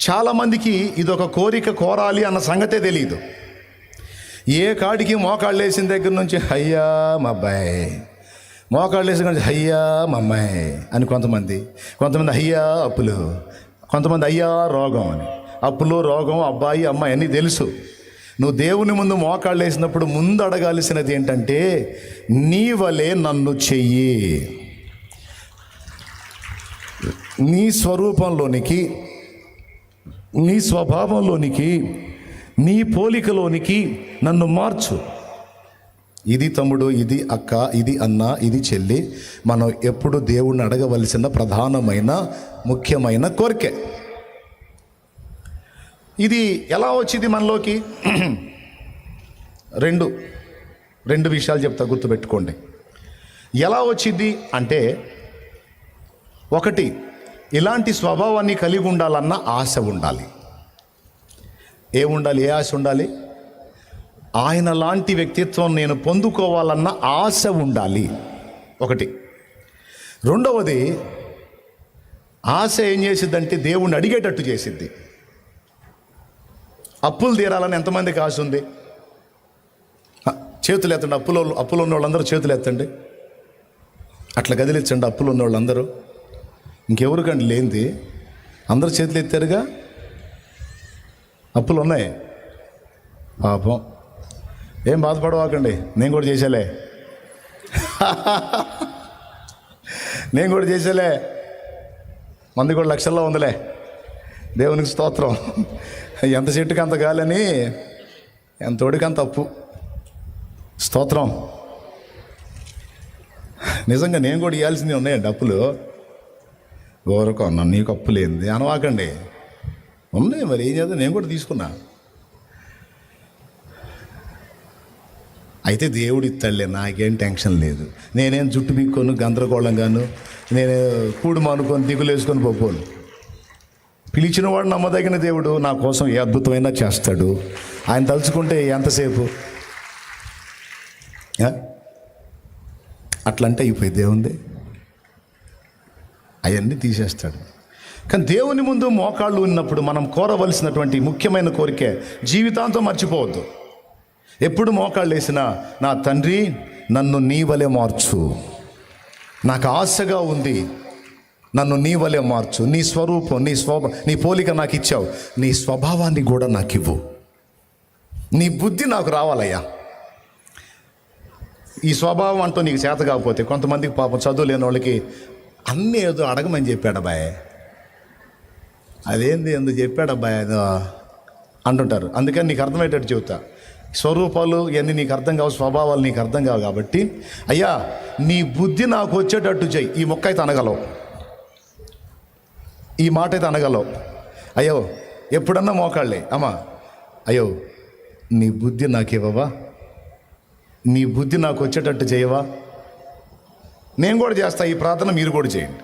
చాలామందికి ఇదొక కోరిక కోరాలి అన్న సంగతే తెలియదు ఏ కాడికి మోకాళ్ళు వేసిన దగ్గర నుంచి అయ్యా మా అబ్బాయి మోకాళ్ళు వేసిన నుంచి అయ్యా మా అమ్మాయి అని కొంతమంది కొంతమంది అయ్యా అప్పులు కొంతమంది అయ్యా రోగం అని. అప్పులు రోగం అబ్బాయి అమ్మాయి అన్నీ తెలుసు. నువ్వు దేవుని ముందు మోకాళ్ళు వేసినప్పుడు ముందు అడగాల్సినది ఏంటంటే నీ వలే నన్ను చెయ్యి. నీ స్వరూపంలోనికి నీ స్వభావంలోనికి నీ పోలికలోనికి నన్ను మార్చు. ఇది తమ్ముడు ఇది అక్క ఇది అన్న ఇది చెల్లి. మనం ఎప్పుడు దేవుణ్ణి అడగవలసిన ప్రధానమైన ముఖ్యమైన కోరికే. ఇది ఎలా వచ్చింది మనలోకి? రెండు రెండు విషయాలు చెప్తా గుర్తుపెట్టుకోండి. ఎలా వచ్చింది అంటే ఒకటి ఇలాంటి స్వభావాన్ని కలిగి ఉండాలన్న ఆశ ఉండాలి. ఏముండాలి ఏ ఆశ ఉండాలి? ఆయన లాంటి వ్యక్తిత్వం నేను పొందుకోవాలన్న ఆశ ఉండాలి. ఒకటి. రెండవది ఆశ ఏం చేసిద్దంటే దేవుణ్ణి అడిగేటట్టు చేసిద్ది. అప్పులు తీరాలని ఎంతమందికి ఆశ ఉంది? చేతులు ఎత్తండి. అప్పులో అప్పులు ఉన్న వాళ్ళందరూ చేతులు ఎత్తండి. అట్లా గదిలిచ్చండి అప్పులు ఉన్న వాళ్ళందరూ ఇంకెవరికండి లేనిది అందరు చేతులు ఎత్తారుగా? అప్పులు ఉన్నాయి? పాపం. ఏం బాధపడవాకండి నేను కూడా చేసేలే. నేను కూడా చేసేలే. మంది కూడా లక్షల్లో ఉందిలే. దేవునికి స్తోత్రం. ఎంత చెట్టుకి అంత గాలని ఎంత ఒడికంత అంత అప్పు. స్తోత్రం. నిజంగా నేను కూడా ఇవ్వాల్సినవి ఉన్నాయండి అప్పులు. ఎవరికో నన్ను నీకు అప్పు లేనిది అనవాకండి. ఉన్నాయి మరి ఏం చేద్దాం? నేను కూడా తీసుకున్నా. అయితే దేవుడు ఇస్తాడులే నాకేం టెన్షన్ లేదు. నేనేం జుట్టు పీక్కోను గందరగోళంగాను నేను కూడు మానుకొని దిగులేసుకొని పోను పిలిచిన వాడు నమ్మదగిన దేవుడు నా కోసం ఏ అద్భుతమైనా చేస్తాడు. ఆయన తలుచుకుంటే ఎంతసేపు? అట్లంటే అయిపోయి దేవుంది. అవన్నీ తీసేస్తాడు. కానీ దేవుని ముందు మోకాళ్ళు ఉన్నప్పుడు మనం కోరవలసినటువంటి ముఖ్యమైన కోరికే జీవితాంతం మర్చిపోవద్దు. ఎప్పుడు మోకాళ్ళు వేసినా నా తండ్రి నన్ను నీవలే మార్చు. నాకు ఆశగా ఉంది. నన్ను నీవలే మార్చు. నీ స్వరూపం నీ స్వభ నీ పోలిక నాకు ఇచ్చావు. నీ స్వభావాన్ని కూడా నాకు ఇవ్వు. నీ బుద్ధి నాకు రావాలయ్యా. ఈ స్వభావం అంటూ నీకు చేత కాకపోతే కొంతమందికి పాపం చదువు లేని వాళ్ళకి అన్నీ ఏదో అడగమని చెప్పాడు అబ్బాయి. అదేంది ఎందుకు చెప్పాడు అబ్బాయి? ఏదో అంటుంటారు. అందుకని నీకు అర్థమయ్యేటట్టు చెబుతా. స్వరూపాలు ఇవన్నీ నీకు అర్థం కావు స్వభావాలు నీకు అర్థం కావు కాబట్టి అయ్యా నీ బుద్ధి నాకు వచ్చేటట్టు చెయ్యి. ఈ మొక్క అయితే అనగలవు. ఈ మాట అయితే అనగలవు. అయ్యో ఎప్పుడన్నా మోకాళ్ళే. అమ్మా అయ్యో నీ బుద్ధి నాకు ఇవ్వవా? నీ బుద్ధి నాకు వచ్చేటట్టు చేయవా? నేను కూడా చేస్తా ఈ ప్రార్థన మీరు కూడా చేయండి.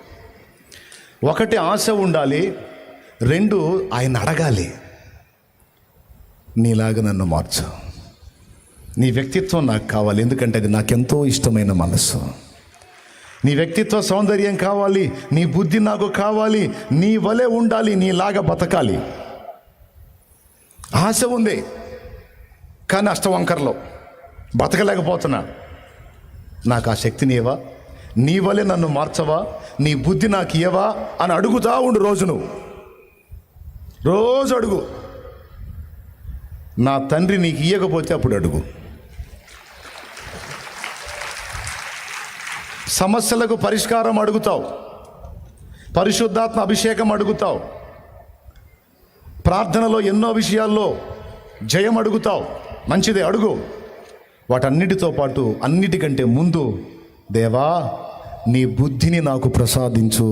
ఒకటి ఆశ ఉండాలి రెండు ఆయన అడగాలి. నీలాగా నన్ను మార్చు. నీ వ్యక్తిత్వం నాకు కావాలి ఎందుకంటే అది నాకెంతో ఇష్టమైన మనసు నీ వ్యక్తిత్వ సౌందర్యం కావాలి నీ బుద్ధి నాకు కావాలి నీ వలె ఉండాలి నీలాగా బతకాలి. ఆశ ఉంది కానీ అష్టవంకర్లో బతకలేకపోతున్నా. నాకు ఆ శక్తినివా నీ వలె నన్ను మార్చవా? నీ బుద్ధి నాకు ఇవ్వవా అని అడుగుతా ఉండు రోజు నువ్వు రోజు అడుగు. నా తండ్రి నీకు ఇయ్యకపోతే అప్పుడు అడుగు. సమస్యలకు పరిష్కారం అడుగుతావు. పరిశుద్ధాత్మ అభిషేకం అడుగుతావు. ప్రార్థనలో ఎన్నో విషయాల్లో జయం అడుగుతావు. మంచిదే అడుగు. వాటన్నిటితో పాటు అన్నిటికంటే ముందు దేవా నీ బుద్ధిని నాకు ప్రసాదించు.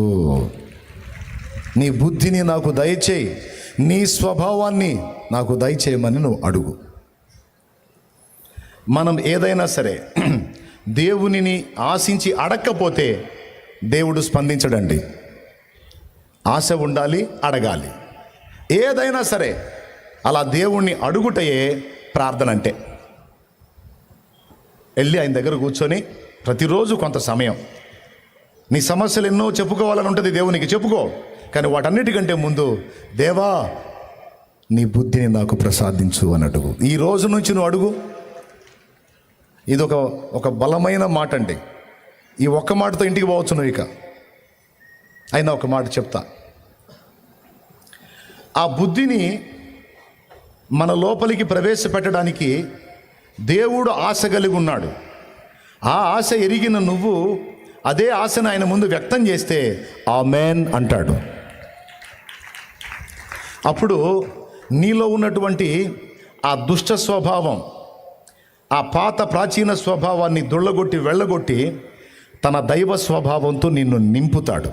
నీ బుద్ధిని నాకు దయచేయి. నీ స్వభావాన్ని నాకు దయచేయమని నువ్వు అడుగు. మనం ఏదైనా సరే దేవునిని ఆశించి అడక్కపోతే దేవుడు స్పందించడండి. ఆశ ఉండాలి అడగాలి. ఏదైనా సరే అలా దేవుణ్ణి అడుగుటయే ప్రార్థన అంటే. వెళ్ళి ఆయన దగ్గర కూర్చొని ప్రతిరోజు కొంత సమయం. నీ సమస్యలు ఎన్నో చెప్పుకోవాలని ఉంటుంది దేవునికి చెప్పుకో. కానీ వాటన్నిటికంటే ముందు దేవా నీ బుద్ధిని నాకు ప్రసాదించు అని అడుగు. ఈ రోజు నుంచి నువ్వు అడుగు. ఇది ఒక ఒక బలమైన మాట అండి ఈ ఒక్క మాటతో ఇంటికి పోవచ్చు నువ్వు ఇక. అయినా ఒక మాట చెప్తా. ఆ బుద్ధిని మన లోపలికి ప్రవేశపెట్టడానికి దేవుడు ఆశ కలిగి ఉన్నాడు. ఆ ఆశ ఎరిగిన నువ్వు అదే ఆశను ఆయన ముందు వ్యక్తం చేస్తే ఆ మేన్ అంటాడు. అప్పుడు నీలో ఉన్నటువంటి ఆ దుష్ట స్వభావం ఆ పాత ప్రాచీన స్వభావాన్ని దుళ్ళగొట్టి వెళ్ళగొట్టి తన దైవ స్వభావంతో నిన్ను నింపుతాడు.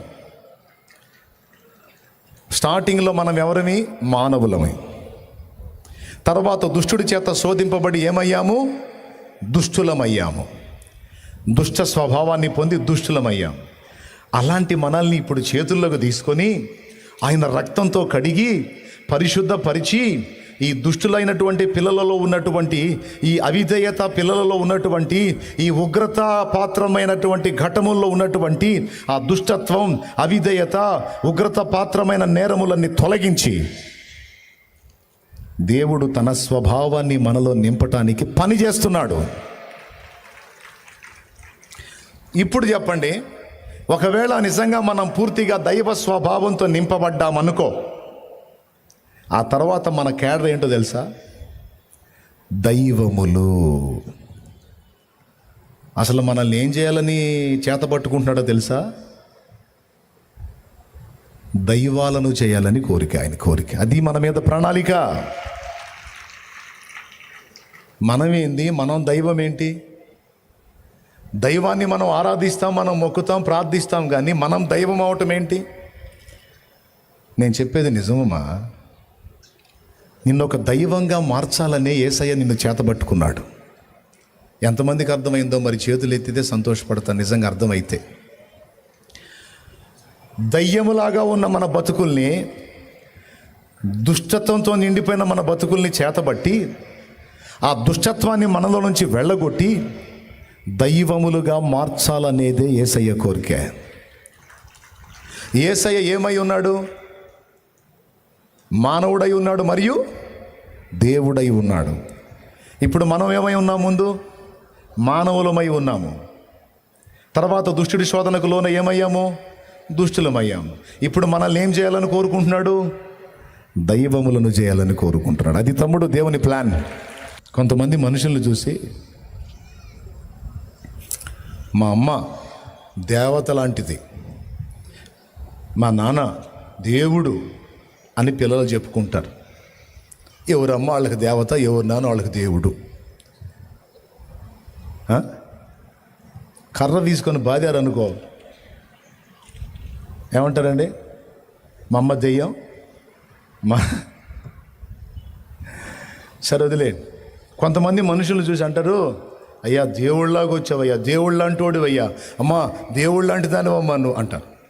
స్టార్టింగ్లో మనం ఎవరమి మానవులమై. తర్వాత దుష్టుడి చేత శోధింపబడి ఏమయ్యాము? దుష్టులమయ్యాము. దుష్ట స్వభావాన్ని పొంది దుష్టులమయ్యాం. అలాంటి మనల్ని ఇప్పుడు చేతుల్లోకి తీసుకొని ఆయన రక్తంతో కడిగి పరిశుద్ధపరిచి ఈ దుష్టులైనటువంటి పిల్లలలో ఉన్నటువంటి ఈ అవిధేయత పిల్లలలో ఉన్నటువంటి ఈ ఉగ్రత పాత్రమైనటువంటి ఘటముల్లో ఉన్నటువంటి ఆ దుష్టత్వం అవిధేయత ఉగ్రత పాత్రమైన నేరములన్నీ తొలగించి దేవుడు తన స్వభావాన్ని మనలో నింపటానికి పని చేస్తున్నాడు ఇప్పుడు చెప్పండి ఒకవేళ నిజంగా మనం పూర్తిగా దైవ స్వభావంతో నింపబడ్డామనుకో ఆ తర్వాత మన కేడర్ ఏంటో తెలుసా? దైవములు. అసలు మనల్ని ఏం చేయాలని చేతపట్టుకుంటున్నాడో తెలుసా? దైవాలను చేయాలని కోరిక ఆయన కోరిక. అది మన మీద ప్రణాళిక. మనమేంది? మనం దైవం ఏంటి? దైవాన్ని మనం ఆరాధిస్తాం మనం మొక్కుతాం ప్రార్థిస్తాం కానీ మనం దైవం అవటం ఏంటి? నేను చెప్పేది నిజమమ్మా. నిన్ను ఒక దైవంగా మార్చాలనే ఏసయ్య నిన్ను చేతబట్టుకున్నాడు. ఎంతమందికి అర్థమైందో మరి చేతులు ఎత్తితే సంతోషపడతాను నిజంగా అర్థమైతే. దయ్యములాగా ఉన్న మన బతుకుల్ని దుష్టత్వంతో నిండిపోయిన మన బతుకుల్ని చేతబట్టి ఆ దుష్టత్వాన్ని మనలో నుంచి వెళ్ళగొట్టి దైవములుగా మార్చాలనేదే ఏసయ్య కోరిక. ఏసయ్య ఏమై ఉన్నాడు? మానవుడై ఉన్నాడు మరియు దేవుడై ఉన్నాడు. ఇప్పుడు మనం ఏమై ఉన్నాం ముందు? మానవులమై ఉన్నాము. తర్వాత దుష్టుడి శోధనకు లోన ఏమయ్యాము? దుష్టులమయ్యాము. ఇప్పుడు మనల్ని ఏం చేయాలని కోరుకుంటున్నాడు? దైవములను చేయాలని కోరుకుంటున్నాడు. అది తమ్ముడు దేవుని ప్లాన్. కొంతమంది మనుషులను చూసి మా అమ్మ దేవత లాంటిది. మా నాన్న దేవుడు అని పిల్లలు చెప్పుకుంటారు. ఎవరు అమ్మ వాళ్ళకి దేవత ఎవరు నాన్న వాళ్ళకి దేవుడు? కర్ర తీసుకొని బాధారనుకో ఏమంటారండి? మా అమ్మ దెయ్యం? మా సరే వదిలే. కొంతమంది మనుషులు చూసి అంటారు అయ్యా దేవుళ్ళలాగా వచ్చావయ్యా దేవుళ్ళ అయ్యా అమ్మా దేవుళ్ళ లాంటి దానివమ్మా నువ్వు అంటారు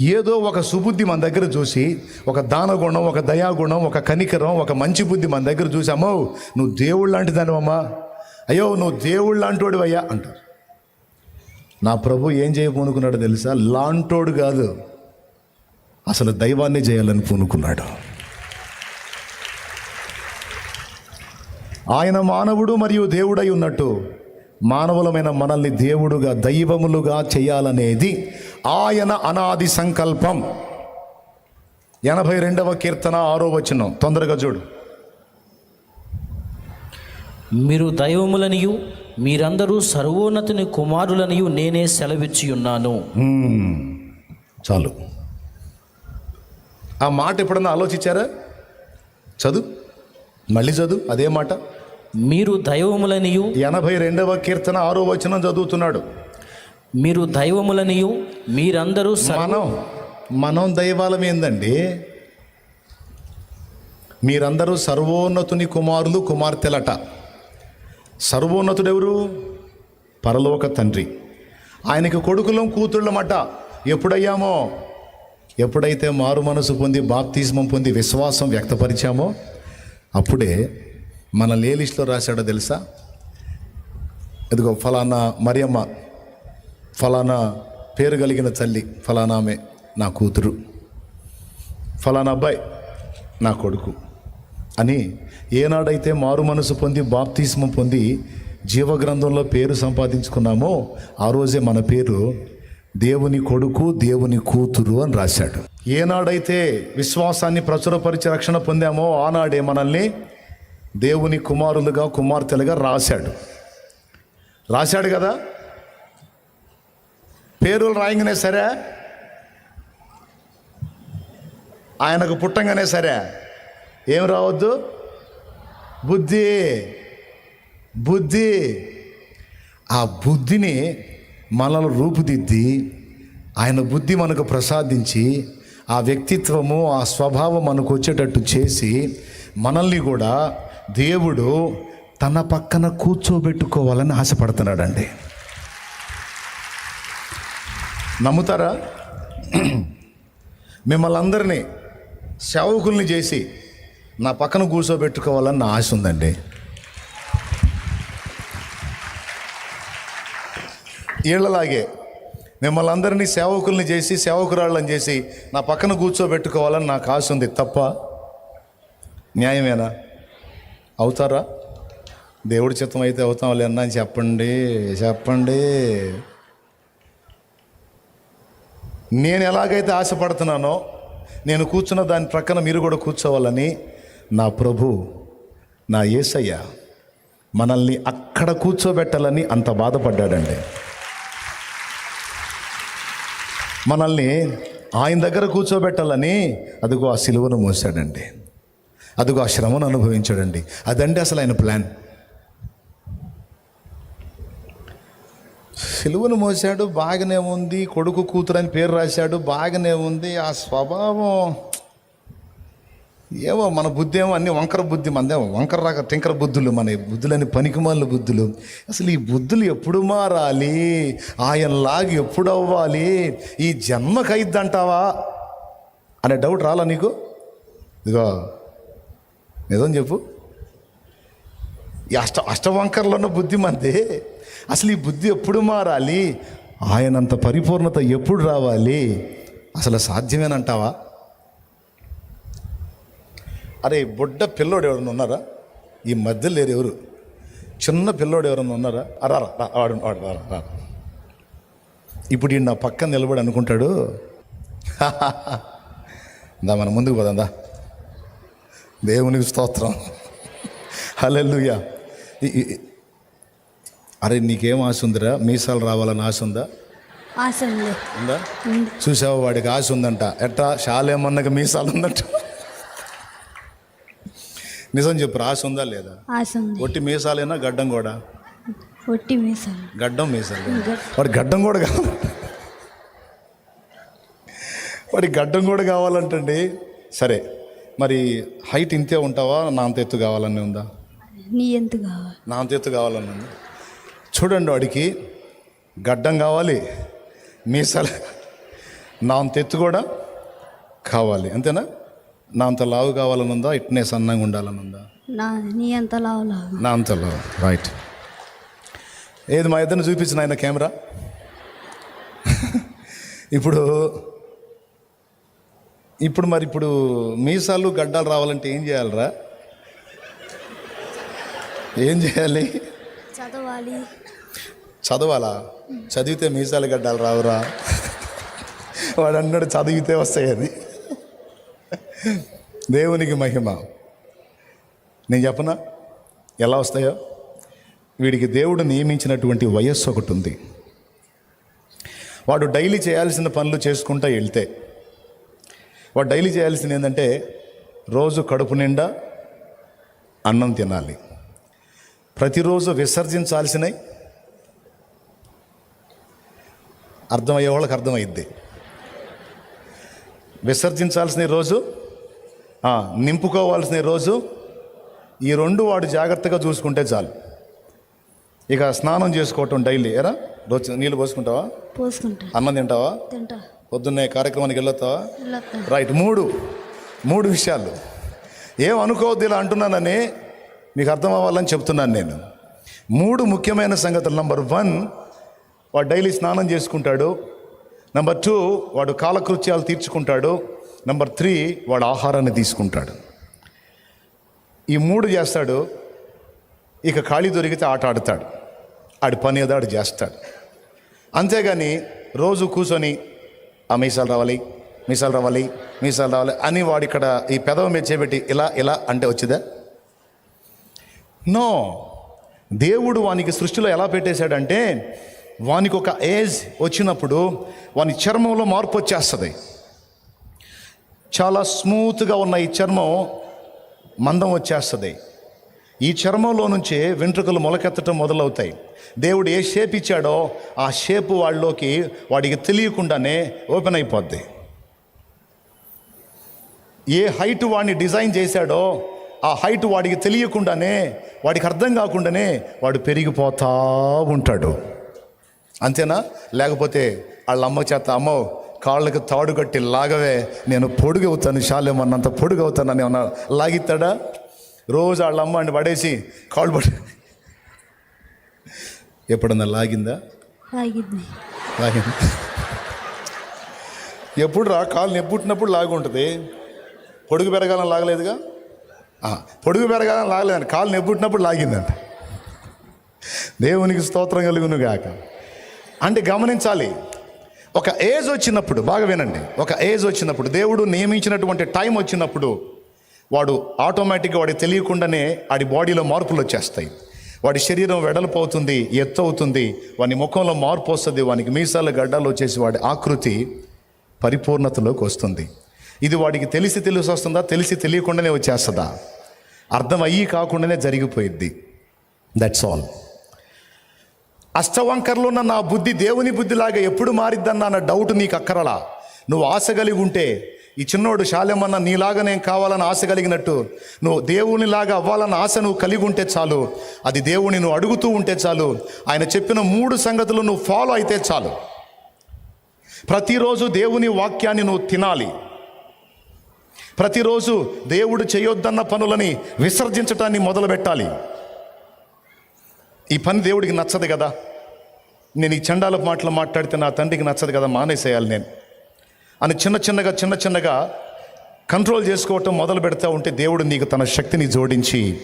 ఏదో ఒక సుబుద్ధి మన దగ్గర చూసి ఒక దానగుణం ఒక దయాగుణం ఒక కనికరం ఒక మంచి బుద్ధి మన దగ్గర చూసి అమ్మో నువ్వు దేవుడు లాంటి దానివమ్మా అయ్యో నువ్వు దేవుళ్ళ లాంటోడు అయ్యా అంటారు. నా ప్రభు ఏం చేయబోనుకున్నాడో తెలుసా? లాంటోడు కాదు. అసలు దైవాన్ని చేయాలని పూనుకున్నాడు ఆయన మానవుడు మరియు దేవుడై ఉన్నట్టు. మానవులమైన మనల్ని దేవుడుగా దైవములుగా చేయాలనేది ఆయన అనాది సంకల్పం. ఎనభై రెండవ కీర్తన ఆరో వచనం. తొందరగా చూడు. మీరు దైవములనియు మీరందరూ సర్వోన్నతుని కుమారులనియు నేనే సెలవిచ్చి ఉన్నాను. చాలు. ఆ మాట ఎప్పుడన్నా ఆలోచించారా? చదువు. మళ్ళీ చదువు. అదే మాట. మీరు దైవములనియు ఎనభై రెండవ కీర్తన ఆరో వచనం చదువుతున్నాడు. మీరు దైవములనియు మీరందరూ మనం మనం దైవాలం ఏందండి? మీరందరూ సర్వోన్నతుని కుమారులు కుమార్తెలట. సర్వోన్నతుడు ఎవరు పరలోక తండ్రి. ఆయనకి కొడుకులం కూతుళ్ళమట. ఎప్పుడయ్యామో? ఎప్పుడైతే మారు మనసు పొంది బాప్తిజమం పొంది విశ్వాసం వ్యక్తపరిచామో? అప్పుడే మన లేలిస్ట్లో రాశాడో తెలుసా? ఇదిగో ఫలానా మరియమ్మ ఫలానా పేరు కలిగిన తల్లి ఫలానామే నా కూతురు. ఫలానా అబ్బాయి నా కొడుకు. అని ఏనాడైతే మారు మనసు పొంది బాప్తిస్మం పొంది జీవగ్రంథంలో పేరు సంపాదించుకున్నామో ఆ రోజే మన పేరు దేవుని కొడుకు దేవుని కూతురు అని రాశాడు. ఏనాడైతే విశ్వాసాన్ని ప్రచురపరిచి రక్షణ పొందామో ఆనాడే మనల్ని దేవుని కుమారులుగా కుమార్తెలుగా రాశాడు. రాశాడు కదా? పేరులు రాయంగానే సరే? ఆయనకు పుట్టంగానే సరే? ఏం రావద్దు? బుద్ధి. బుద్ధి. ఆ బుద్ధిని మనల్ని రూపుదిద్ది ఆయన బుద్ధి మనకు ప్రసాదించి ఆ వ్యక్తిత్వము ఆ స్వభావం మనకు వచ్చేటట్టు చేసి మనల్ని కూడా దేవుడు తన పక్కన కూర్చోబెట్టుకోవాలని ఆశపడుతున్నాడండి. నమ్ముతారా? మిమ్మల్ని అందరినీ సేవకుల్ని చేసి నా పక్కన కూర్చోబెట్టుకోవాలని నా ఆశ ఉందండి. వీళ్ళలాగే మిమ్మల్ని అందరినీ సేవకుల్ని చేసి సేవకురాళ్ళని చేసి నా పక్కన కూర్చోబెట్టుకోవాలని నాకు ఆశ ఉంది తప్ప న్యాయమేనా? అవుతారా? దేవుడి చిత్తం అయితే అవుతాం లేనా అని చెప్పండి చెప్పండి. నేను ఎలాగైతే ఆశపడుతున్నానో నేను కూర్చున్న దాని ప్రక్కన మీరు కూడా కూర్చోవాలని నా ప్రభు నా యేసయ్య మనల్ని అక్కడ కూర్చోబెట్టాలని అంత బాధపడ్డాడండి. మనల్ని ఆయన దగ్గర కూర్చోబెట్టాలని అదిగో ఆ సిలువను మోసాడండి అదిగో ఆ శ్రమను అనుభవించాడండి. అదండి అసలు ఆయన ప్లాన్. సిలువను మోసాడు బాగానే ఉంది కొడుకు కూతురు అని పేరు రాశాడు బాగానే ఉంది ఆ స్వభావం. ఏమో మన బుద్ధి ఏమో అన్ని వంకర బుద్ధి మనదేమో వంకర రాక టింకర బుద్ధులు మన బుద్ధులని పనికిమాల బుద్ధులు. అసలు ఈ బుద్ధులు ఎప్పుడు మారాలి? ఆయనలాగా ఎప్పుడు అవ్వాలి? ఈ జన్మకైద్దంటావా అనే డౌట్ రాలా నీకు? ఇదిగో నిజం చెప్పు. ఈ అష్ట అష్టవంకర్లో ఉన్న బుద్ధి మనది అసలు ఈ బుద్ధి ఎప్పుడు మారాలి? ఆయనంత పరిపూర్ణత ఎప్పుడు రావాలి? అసలు సాధ్యమేనంటావా? అరే బుడ్డ పిల్లోడు ఎవరైనా ఉన్నారా? ఈ మధ్య లేరు ఎవరు? చిన్న పిల్లోడు ఎవరైనా ఉన్నారా? అరా రా, వాడు వాడు రా, రా. ఇప్పుడు ఈ నా పక్కన నిలబడి అనుకుంటాడు. దా మనం ముందుకు పోదాందా దేవునికి స్తోత్రం. హల్లెలూయా. అరే నీకేం ఆశ ఉందిరా? మీసాలు రావాలని ఆశ ఉందా? ఆశ ఉంది. చూసావు వాడికి ఆశ ఉందంట. ఎట్టా శాలేమన్నకి మీసాలు ఉందంట. నిజం చెప్పు ఆశ ఉందా లేదా? ఒట్టి మీసాలేనా గడ్డం కూడా? ఒట్టి మీసాలు. గడ్డం మీసాలు వాడి గడ్డం. కూడా కావాలి వాడి గడ్డం కూడా కావాలంటండి. సరే మరి హైట్ ఇంతే ఉంటావా? నా అంత ఎత్తు కావాలని ఉందా? నీ ఎంత కావాలి? నా అంత ఎత్తు కావాలని ఉంది? చూడండి వాడికి. గడ్డం కావాలి మీసాలు. నా అంత ఎత్తు కూడా కావాలి. అంతేనా? నా అంత లావు కావాలని ఉందా? ఇట్నే సన్నంగా ఉండాలని ఉందా? నా నీ ఎంత లావు లావు నా అంత లావు. రైట్ ఏది మా ఇద్దరిని చూపించిన ఆయన కెమెరా? ఇప్పుడు ఇప్పుడు మరి ఇప్పుడు మీసాలు గడ్డాలు రావాలంటే ఏం చేయాలరా? ఏం చేయాలి? చదవాలి. చదవాలా? చదివితే మీసాలు గడ్డాలు రావురా? వాడు అన్నాడు చదివితే వస్తాయి అది. దేవునికి మహిమ. నేను చెప్పనా? ఎలా వస్తాయో? వీడికి దేవుడు నియమించినటువంటి వయస్సు ఒకటి ఉంది. వాడు డైలీ చేయాల్సిన పనులు చేసుకుంటూ వెళ్తే వాడు డైలీ చేయాల్సింది ఏంటంటే రోజు కడుపు నిండా అన్నం తినాలి. ప్రతిరోజు విసర్జించాల్సినవి అర్థమయ్యే వాళ్ళకి అర్థమైద్ది. విసర్జించాల్సిన రోజు నింపుకోవాల్సిన రోజు ఈ రెండు వాడు జాగ్రత్తగా చూసుకుంటే చాలు. ఇక స్నానం చేసుకోవటం డైలీ. ఎరా రోజు నీళ్ళు పోసుకుంటావా? పోసుకుంటా. అన్నం తింటావా? తింటా. పొద్దున్నే కార్యక్రమానికి వెళ్ళొస్తావా వెళ్ళొస్తా రైట్ మూడు. మూడు విషయాలు. ఏం అనుకోవద్దు ఇలా అంటున్నానని మీకు అర్థం అవ్వాలని చెప్తున్నాను నేను. మూడు ముఖ్యమైన సంగతులు. నంబర్ వన్ వాడు డైలీ స్నానం చేసుకుంటాడు. నంబర్ టూ వాడు కాలకృత్యాలు తీర్చుకుంటాడు. నెంబర్ త్రీ వాడు ఆహారాన్ని తీసుకుంటాడు. ఈ మూడు చేస్తాడు. ఇక ఖాళీ దొరికితే ఆట ఆడతాడు. ఆడి పని ఏదో ఆడు చేస్తాడు. అంతేగాని రోజు కూర్చొని ఆ మీసాలు రావాలి మీసాలు రావాలి మీసాలు రావాలి అని వాడు ఇక్కడ ఈ పెదవ మీద చేపెట్టి ఇలా ఇలా అంటే వచ్చిందా? నో. దేవుడు వానికి సృష్టిలో ఎలా పెట్టేశాడంటే వానికి ఒక ఏజ్ వచ్చినప్పుడు వాని చర్మంలో మార్పు వచ్చేస్తుంది. చాలా స్మూత్గా ఉన్న ఈ చర్మం మందం వచ్చేస్తుంది. ఈ చర్మంలో నుంచే వెంట్రుకలు మొలకెత్తడం మొదలవుతాయి. దేవుడు ఏ షేప్ ఇచ్చాడో ఆ షేప్ వాళ్ళలోకి వాడికి తెలియకుండానే ఓపెన్ అయిపోద్ది. ఏ హైట్ వాడిని డిజైన్ చేశాడో ఆ హైట్ వాడికి తెలియకుండానే వాడికి అర్థం కాకుండానే వాడు పెరిగిపోతా ఉంటాడు. అంతేనా? లేకపోతే వాళ్ళ అమ్మ చేత అమ్మ కాళ్ళకి తాడు కట్టి లాగవే నేను పొడుగవుతాను శాలేమన్నంత పొడుగవుతానని ఏమన్నా లాగిస్తాడా రోజు వాళ్ళ అమ్మని పడేసి కాళ్ళు పడి ఎప్పుడన్నా లాగిందా? ఆగింది లాగింది? ఎప్పుడు రా? కాళ్ళు నెప్పుట్టినప్పుడు లాగి ఉంటుంది. పొడుగు పెరగాలని లాగలేదుగా? పొడుగు పెరగాలని లాగలేదండి కాళ్ళు నెప్పుట్టినప్పుడు లాగిందంట. దేవునికి స్తోత్రం కలుగును గాక అంటే గమనించాలి. ఒక ఏజ్ వచ్చినప్పుడు బాగా వినండి. ఒక ఏజ్ వచ్చినప్పుడు దేవుడు నియమించినటువంటి టైం వచ్చినప్పుడు వాడు ఆటోమేటిక్గా వాడికి తెలియకుండానే వాడి బాడీలో మార్పులు వచ్చేస్తాయి. వాడి శరీరం వెడల్పు అవుతుంది ఎత్తు అవుతుంది వాని ముఖంలో మార్పు వస్తుంది వానికి మీసాల గడ్డలు వచ్చేసి వాడి ఆకృతి పరిపూర్ణతలోకి వస్తుంది. ఇది వాడికి తెలిసి తెలిసి వస్తుందా తెలిసి తెలియకుండానే వచ్చేస్తుందా? అర్థం అయ్యి కాకుండానే జరిగిపోయిద్ది. దట్స్ ఆల్ అష్టవంకర్లో ఉన్న నా బుద్ధి దేవుని బుద్ధిలాగా ఎప్పుడు మారిద్దన్న అన్న డౌట్ నీకు అక్కరలా. నువ్వు ఆశ కలిగి ఉంటే ఈ చిన్నోడు శాలెమన్న నీలాగా నేను కావాలని ఆశ కలిగినట్టు నువ్వు దేవునిలాగా అవ్వాలన్న ఆశ నువ్వు కలిగి ఉంటే చాలు. అది దేవుని నువ్వు అడుగుతూ ఉంటే చాలు. ఆయన చెప్పిన మూడు సంగతులు నువ్వు ఫాలో అయితే చాలు. ప్రతిరోజు దేవుని వాక్యాన్ని నువ్వు తినాలి. ప్రతిరోజు దేవుడు చేయొద్దన్న పనులని విసర్జించటాన్ని మొదలు పెట్టాలి ఈ పని దేవుడికి నచ్చదు కదా. నేను ఈ చండాల మాటలు మాట్లాడితే నా తండ్రికి నచ్చదు కదా మానేసేయాలి నేను. అని చిన్న చిన్నగా చిన్న చిన్నగా కంట్రోల్ చేసుకోవటం మొదలు పెడతా ఉంటే దేవుడు నీకు తన శక్తిని జోడించి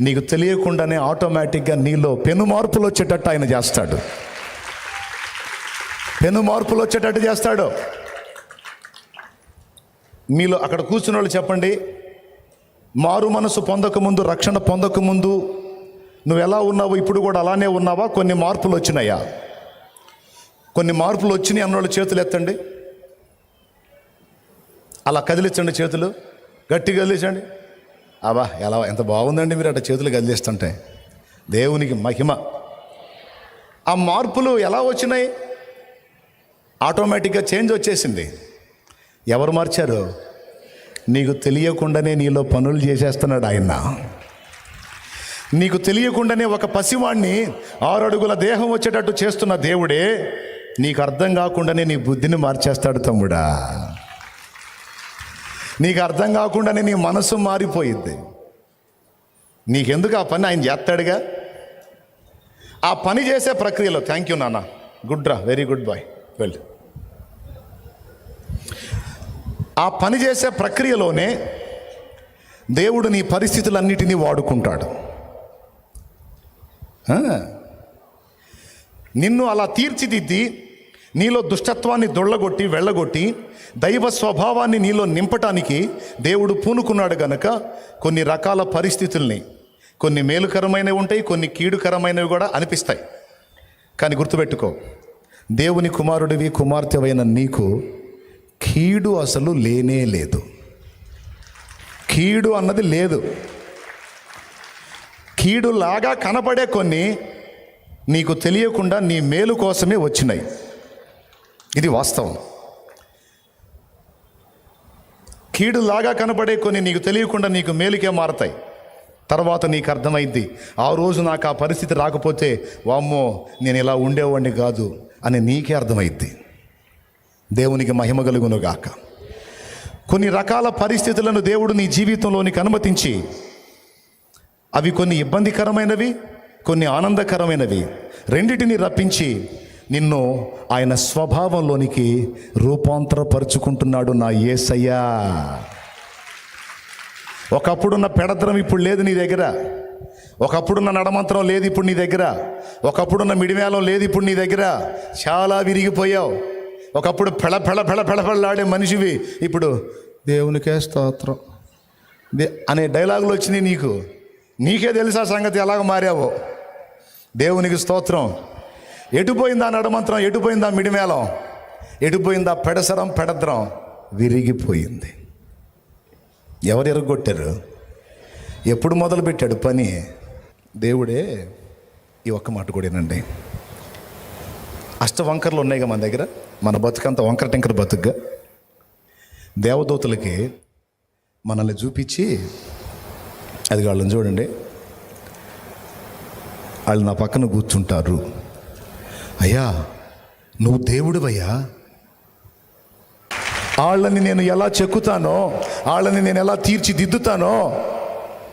నీకు తెలియకుండానే ఆటోమేటిక్గా నీలో పెను మార్పులు వచ్చేటట్టు ఆయన చేస్తాడు. పెను మార్పులు వచ్చేటట్టు చేస్తాడు. మీలో అక్కడ కూర్చున్న వాళ్ళు చెప్పండి మారు మనసు పొందకముందు రక్షణ పొందకముందు నువ్వు ఎలా ఉన్నావు ఇప్పుడు కూడా అలానే ఉన్నావా? కొన్ని మార్పులు వచ్చినాయా? కొన్ని మార్పులు వచ్చినాయి అన్నోళ్ళు చేతులు ఎత్తండి. అలా కదిలించండి చేతులు. గట్టిగా కదిలించండి. అబ్బా ఎలా ఎంత బాగుందండి మీరు అట్లా చేతులు కదిలిస్తుంటే. దేవునికి మహిమ. ఆ మార్పులు ఎలా వచ్చినాయి? ఆటోమేటిక్గా చేంజ్ వచ్చేసింది. ఎవరు మార్చారు? నీకు తెలియకుండానే నీలో పనులు చేసేస్తున్నాడు ఆయన. నీకు తెలియకుండానే ఒక పసివాణ్ణి ఆరు అడుగుల దేహం వచ్చేటట్టు చేస్తున్న దేవుడే. నీకు అర్థం కాకుండానే నీ బుద్ధిని మార్చేస్తాడు తమ్ముడా. నీకు అర్థం కాకుండానే నీ మనసు మారిపోయింది. నీకెందుకు ఆ పని ఆయన చేస్తాడుగా? ఆ పని చేసే ప్రక్రియలో థ్యాంక్ యూ నాన్న. గుడ్ రా వెరీ గుడ్ బాయ్ వెల్ ఆ పని చేసే ప్రక్రియలోనే దేవుడు నీ పరిస్థితులన్నిటినీ వాడుకుంటాడు. నిన్ను అలా తీర్చిదిద్ది నీలో దుష్టత్వాన్ని దొళ్ళగొట్టి వెళ్ళగొట్టి దైవ స్వభావాన్ని నీలో నింపటానికి దేవుడు పూనుకున్నాడు గనక కొన్ని రకాల పరిస్థితుల్ని కొన్ని మేలుకరమైనవి ఉంటాయి కొన్ని కీడుకరమైనవి కూడా అనిపిస్తాయి. కానీ గుర్తుపెట్టుకో దేవుని కుమారుడివి కుమార్తెవైన నీకు కీడు అసలు లేనే లేదు. కీడు అన్నది లేదు. కీడులాగా కనపడే కొన్ని నీకు తెలియకుండా నీ మేలు కోసమే వచ్చినాయి. ఇది వాస్తవం. కీడులాగా కనపడే కొన్ని నీకు తెలియకుండా నీకు మేలుకే మారతాయి. తర్వాత నీకు అర్థమైద్ది ఆ రోజు నాకు ఆ పరిస్థితి రాకపోతే వామ్మో నేను ఇలా ఉండేవాడిని కాదు అని నీకే అర్థమైద్ది దేవునికి మహిమ కలుగును గాక. కొన్ని రకాల పరిస్థితులను దేవుడు నీ జీవితంలోనికి అనుమతించి అవి కొన్ని ఇబ్బందికరమైనవి కొన్ని ఆనందకరమైనవి రెండిటిని రప్పించి నిన్ను ఆయన స్వభావంలోనికి రూపాంతరపరుచుకుంటున్నాడు నా ఏసయ్యా. ఒకప్పుడున్న పెడద్రం ఇప్పుడు లేదు నీ దగ్గర. ఒకప్పుడున్న నడమంత్రం లేదు ఇప్పుడు నీ దగ్గర. ఒకప్పుడున్న మిడిమేళం లేదు ఇప్పుడు నీ దగ్గర. చాలా విరిగిపోయావు. ఒకప్పుడు పెళ పెళ పెళ పెళపెళ్ళలాడే మనిషివి ఇప్పుడు దేవునికే స్తోత్రం. దే అనే డైలాగులు వచ్చినాయి నీకు. నీకే తెలుసా సంగతి ఎలాగ మారావో. దేవునికి స్తోత్రం. ఎటుపోయిందా నడమంత్రం? ఎటుపోయిందా మిడిమేళం? ఎటుపోయిందా పెడసరం పెడద్రం? విరిగిపోయింది. ఎవరు ఎరగొట్టారు? ఎప్పుడు మొదలుపెట్టాడు పని? దేవుడే ఈ ఒక్క మాట కూడానండి అష్ట వంకర్లు ఉన్నాయిగా మన దగ్గర? మన బతుకంత వంకర టెంకర బతుకుగా. దేవదూతలకి మనల్ని చూపించి అది వాళ్ళని చూడండి. వాళ్ళు నా పక్కన కూర్చుంటారు. అయ్యా నువ్వు దేవుడివయ్యా. వాళ్ళని నేను ఎలా చెక్కుతానో వాళ్ళని నేను ఎలా తీర్చిదిద్దుతానో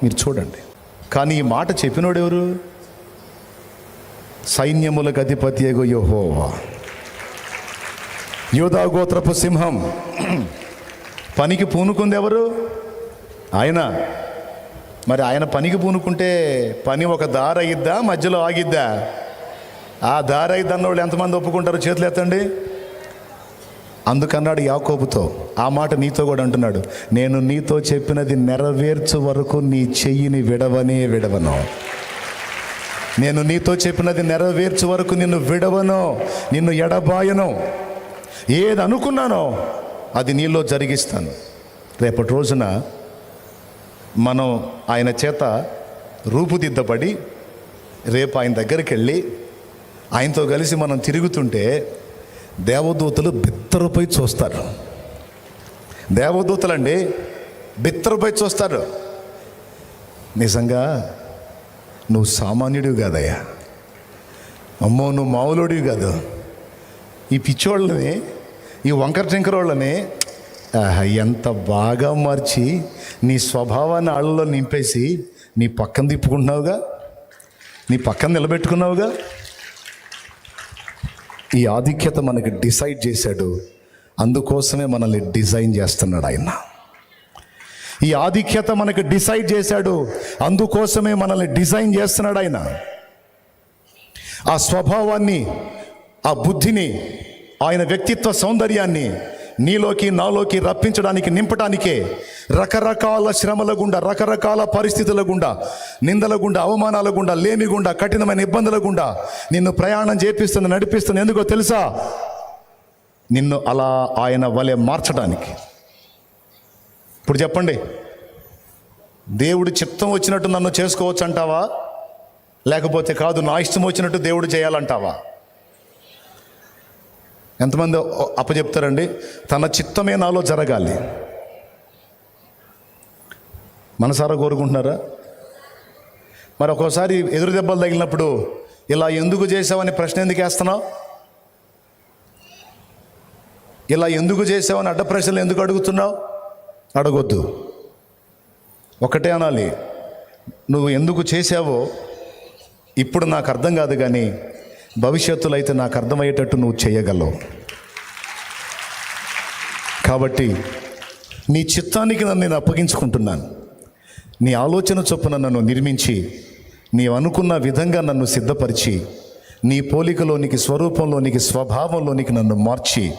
మీరు చూడండి. కానీ ఈ మాట చెప్పినోడెవరు సైన్యముల సైన్యములకు అధిపతి ఎగో యోహోవా యోధాగోత్రపు సింహం. పనికి పూనుకుంది ఎవరు? ఆయన. మరి ఆయన పనికి పూనుకుంటే పని ఒక దారి అయ్యిద్దా మధ్యలో ఆగిద్దా? ఆ దారి దన్నోళ్ళు వాళ్ళు ఎంతమంది ఒప్పుకుంటారు చేతులు ఎత్తండి. అందుకన్నాడు యాకోబుతో ఆ మాట నీతో కూడా అంటున్నాడు నేను నీతో చెప్పినది నెరవేర్చు వరకు నీ చెయ్యిని విడవనే విడవను. నేను నీతో చెప్పినది నెరవేర్చు వరకు నిన్ను విడవను నిన్ను ఎడబాయను. ఏది అనుకున్నానో అది నీలో జరిగిస్తాను. రేపటి రోజున మనం ఆయన చేత రూపుదిద్దబడి రేపు ఆయన దగ్గరికి వెళ్ళి ఆయనతో కలిసి మనం తిరుగుతుంటే దేవదూతలు బిత్తరపై చూస్తారు. దేవదూతలండి బిత్తరపై చూస్తారు. నిజంగా నువ్వు సామాన్యుడివి కాదయ్యా. అమ్మో నువ్వు మామూలుడివి కాదు. ఈ పిచ్చోళ్ళని ఈ వంకర టెంకరోళ్ళని ఆహా, ఎంత బాగా మార్చి నీ స్వభావాన్ని ఆళ్ళలో నింపేసి నీ పక్కన తిప్పుకుంటున్నావుగా? నీ పక్కన నిలబెట్టుకున్నావుగా? ఈ ఆధిక్యత మనకి డిసైడ్ చేశాడు. అందుకోసమే మనల్ని డిజైన్ చేస్తున్నాడు ఆయన. ఈ ఆధిక్యత మనకు డిసైడ్ చేశాడు. అందుకోసమే మనల్ని డిజైన్ చేస్తున్నాడు ఆయన. ఆ స్వభావాన్ని ఆ బుద్ధిని ఆయన వ్యక్తిత్వ సౌందర్యాన్ని నీలోకి నాలోకి రప్పించడానికి నింపడానికే రకరకాల శ్రమల గుండా రకరకాల పరిస్థితుల గుండా నిందల గుండా అవమానాల గుండా లేమి గుండా కఠినమైన ఇబ్బందుల గుండా నిన్ను ప్రయాణం చేపిస్తుంది నడిపిస్తుంది ఎందుకో తెలుసా? నిన్ను అలా ఆయన వలె మార్చడానికి. ఇప్పుడు చెప్పండి. దేవుడు చిత్తం వచ్చినట్టు నన్ను చేసుకోవచ్చు అంటావా లేకపోతే కాదు నా ఇష్టం వచ్చినట్టు దేవుడు చేయాలంటావా? ఎంతమంది అప్పచెప్తారండి? తన చిత్తమే నాలో జరగాలి. మనసారా కోరుకుంటున్నారా? మరి ఒక్కోసారి ఎదురు దెబ్బలు తగిలినప్పుడు ఇలా ఎందుకు చేసావని ప్రశ్న ఎందుకు వేస్తున్నావు? ఇలా ఎందుకు చేసావని అడ్డ ప్రశ్నలు ఎందుకు అడుగుతున్నావు? అడగొద్దు. ఒకటే అనాలి. నువ్వు ఎందుకు చేసావో ఇప్పుడు నాకు అర్థం కాదు కానీ భవిష్యత్తులో అయితే నాకు అర్థమయ్యేటట్టు నువ్వు చేయగలవు. కాబట్టి నీ చిత్తానికి నన్ను నేను అప్పగించుకుంటున్నాను. నీ ఆలోచన చొప్పున నన్ను నిర్మించి నీవు అనుకున్న విధంగా నన్ను సిద్ధపరిచి నీ పోలికలోనికి స్వరూపంలోనికి స్వభావంలోనికి నన్ను మార్చి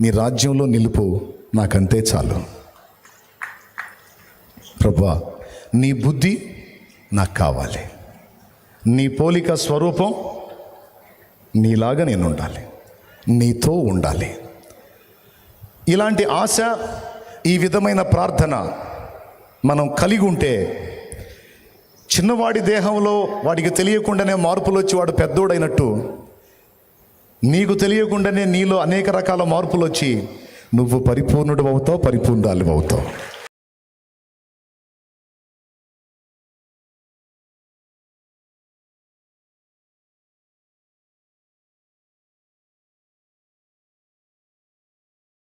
నీ రాజ్యంలో నిలుపు నాకంతే చాలు. ప్రభా నీ బుద్ధి నాకు కావాలి. నీ పోలిక స్వరూపం నీలాగా నేను ఉండాలి. నీతో ఉండాలి. ఇలాంటి ఆశ ఈ విధమైన ప్రార్థన మనం కలిగి ఉంటే చిన్నవాడి దేహంలో వాడికి తెలియకుండానే మార్పులు వచ్చి వాడు పెద్దోడైనట్టు నీకు తెలియకుండానే నీలో అనేక రకాల మార్పులు వచ్చి నువ్వు పరిపూర్ణుడు అవుతావు పరిపూర్ణాలు అవుతావు.